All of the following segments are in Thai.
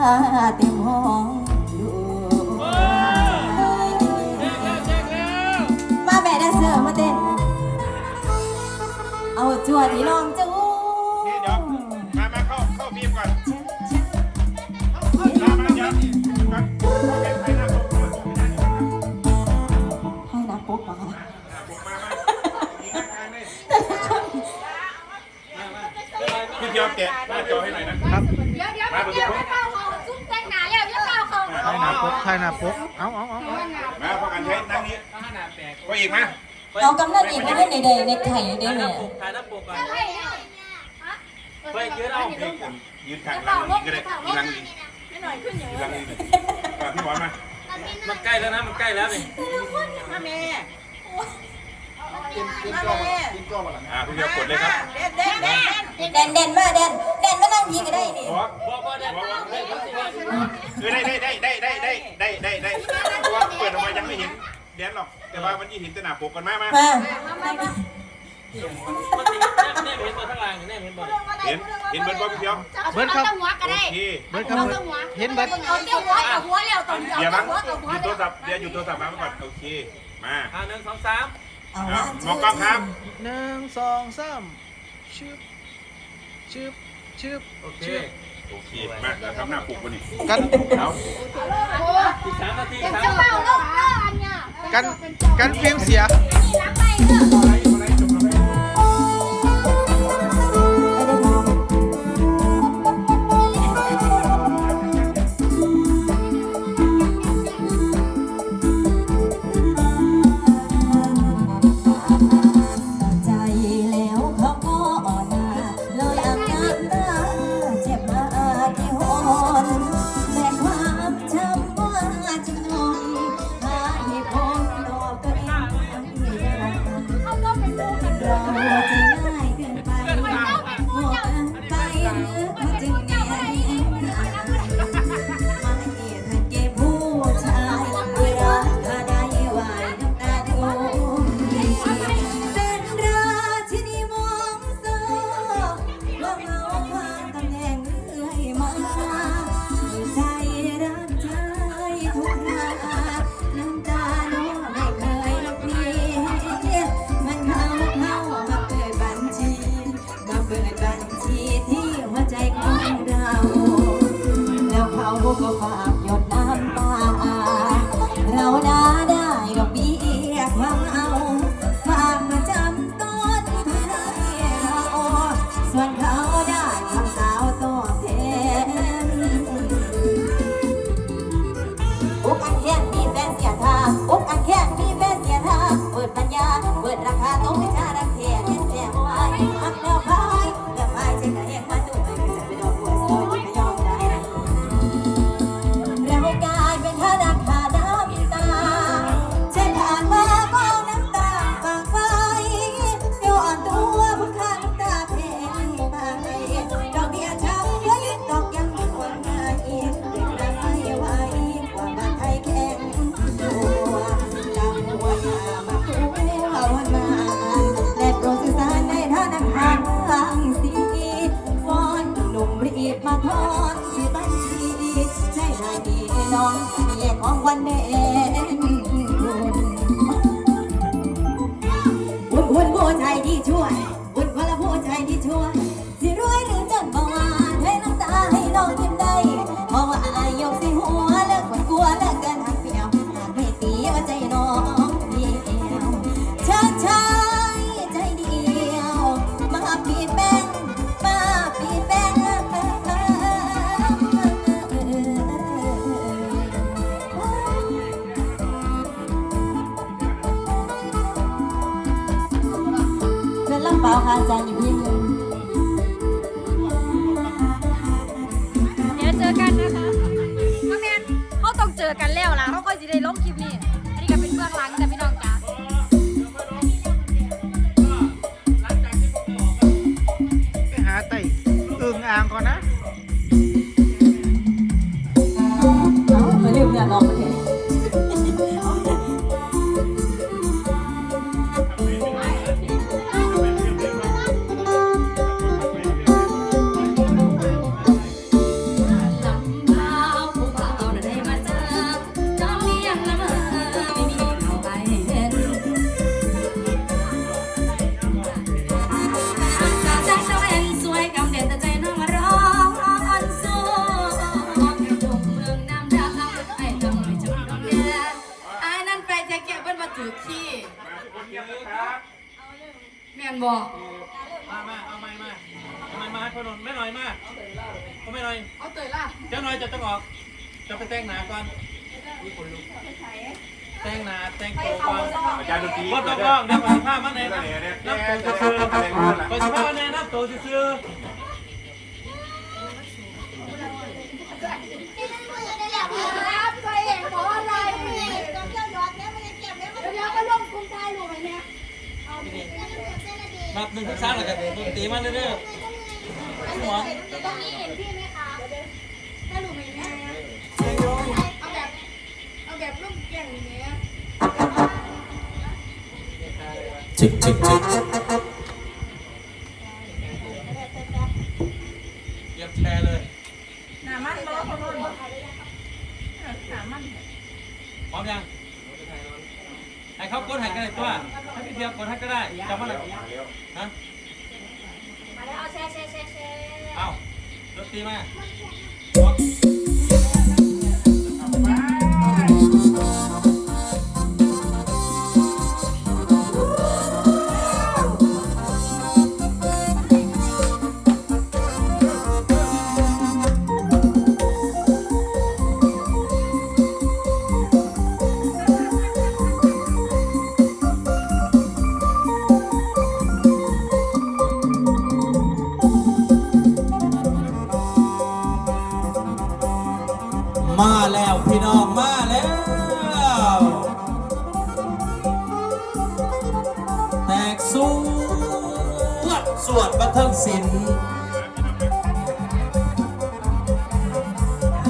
เต็มห้องดูมาแม่แดนเซอร์มาเต้น เอาจวดที่ลองจูนี่เดี๋ยวมามาเข้าเข้าฟิล์มก่อนมามาเดี๋ยวเป็นใครหน้น้าปกไม่ได้เดี๋ยวนะให้นะปุ๊บมาค่ะหน้าปกมามาอีกข้างๆเลยพี่เดียวแกะหน้าจอให้หน่อยนะครับ เดี๋ยวเดี๋ยวเดี๋ยวเฝ้าเขา ไทยหนาปกไทยหนาปกเอาเอาเอาเอามาพอกันใช้นั่งนี้ก็อีกมาเอากำนันอีกมาให้ในใดในไข่ได้ไหมถ่ายหน้าปกก่อนอะไรเนี่ยเฮ้ยยืดเอานี่ผมยืนข้างหลังนี้ก็ได้ยืนหลังนี้ไม่หน่อยขึ้นอย่างยืนหลังนี้มาพี่บอลมามันใกล้แล้วนะมันใกล้แล้วนี่มาแม่อ่าพี่เดียวกดเลยครับเด็ดเด็ดเด็ดแดนแดนมาแดนแดนมานั่งยีก็ได้นี่ขอบอกว่า เออได้ได้ได้ได้ได้ได้ได้ได้ได้เพราะว่าเปิดออกมายังไม่เห็นแดนหรอก แต่ว่ามันยี่เห็นแต่หน้าปกกันมามามามันติดแน่เห็นตัวข้างล่างแน่เห็นบนเห็นเห็นเบิร์ดบอลพี่เดียวเบิร์ดครับหัวก็โอได้เคเบิร์ดครับเบิร์ดเห็นเบิร์ดเอาเจ้าหัวกับหัวแล้วตอนเดี๋ยวเอามั้งหยุดโทรศัพท์เดี๋ยวหยุดโทรศัพท์มาก่อนโอเคมาหนึ่งสองสามมองกล้องครับหนึ่งสองสามชึบชึบชึบโอเค โอเคมาแล้วทำหน้าปลุกวันนี้กัน เอาอีกสามนาทีเดี๋ยวสาม เจ้าเฝ้าลูกอันเนี่ยกัน กันฟิล์มเสีย นี่รักไปเถอะ Go. one day. เดี๋ยวเจอกันนะคะพ่อแม่เขาต้องเจอกันแล้วล่ะเขาก็จะได้ลงคลิปนี้ เงียบนะครับแม่นบอกมามาเอาไม้มาเอาไม้มาให้พอหนุ่มไม่หน่อยมาเอาไม่หน่อย เอาเตยล่ะเจ้าหน่อยจะต้องออก จะไปแต่งหนาก่อนนี่คนลุกแต่งหนาแต่งตัวก่อนอาจารย์ดนตรีว่าต้องร้องเดี๋ยวไปผ้ามันแนะนี่นะนี่ยำแน่น้ำตัวแน่ซื่ออะไรรู้ล่ะไหนนับตัวซื่อ ครับตัวเองบอกอะไรต้องเจ้ายอดแม่ไม่ได้เก็บแม่ไม่ได้เดี๋ยวก็ลงกรุงไทยรู้ไหมเนี่ยเอาเต้นเต้นเต้ นเต้นนับหนึ่งถึงสามแล้วก็ดนตรีมาเรื่อยๆหัวตรงนี้เห็นพี่ไหมคะถ้ารู้ไหมแม่เอาแบบเอาแบบลูกแก่งอย่างเงี้ยจิกจิกจิกเยียบแชร์เลย หนามันบอกเขาเลยหนามัน พร้อมยังให้เขากดให้กันเลยตัวให้พี่เทียบกดให้ก็ได้จำมาเลยฮะ มาแล้วเอาแชร์แชร์แชร์แชร์ เอาดน ตีมา มาแล้วพี่น้องมาแล้ว แตกสวดสวดบันเทิงศิลป์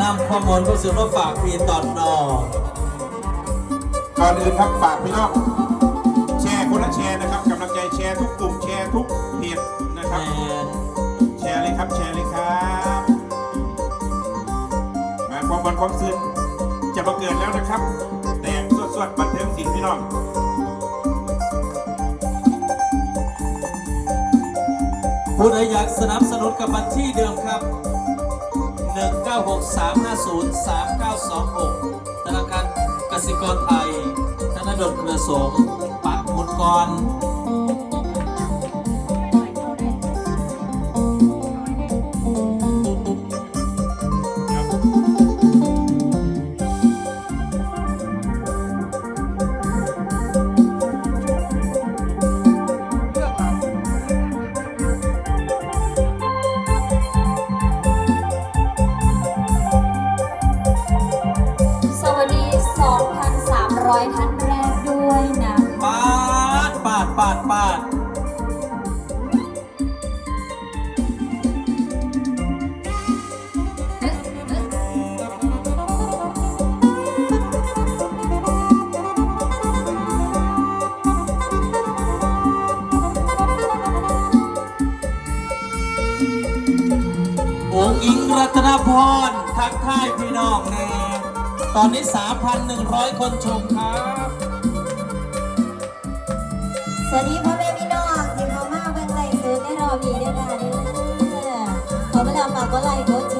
นำข้อมูลผู้สื่อมาฝากพี่ตอนนอก่อนอื่นครับฝากพี่น้องแชร์คนละแชร์นะครับกำลังใจแชร์ทุกกลุ่มแชร์ทุกเพจนะคแมรับ ความวันความซื่นจะมาเกิดแล้วนะครับ แต่งสวดๆบันเทิงศิลป์พี่น้องผู้ใดอยากสนับสนุนกับบัญชีเดิมครับ 1963503926 ธนาคารกสิกรไทย ธนดลเครือสงปักหมุดกร องหญิงรัตนพรทักทายพี่น้องนะตอนนี้ 3,100 คนชมครับ สวัสดีพ่อแม่พี่น้องที่เขามาเบิ่งไลฟ์สดในรอดีได้วยค่ะเด้เขาอเวลาฝากกดไลค์กดแร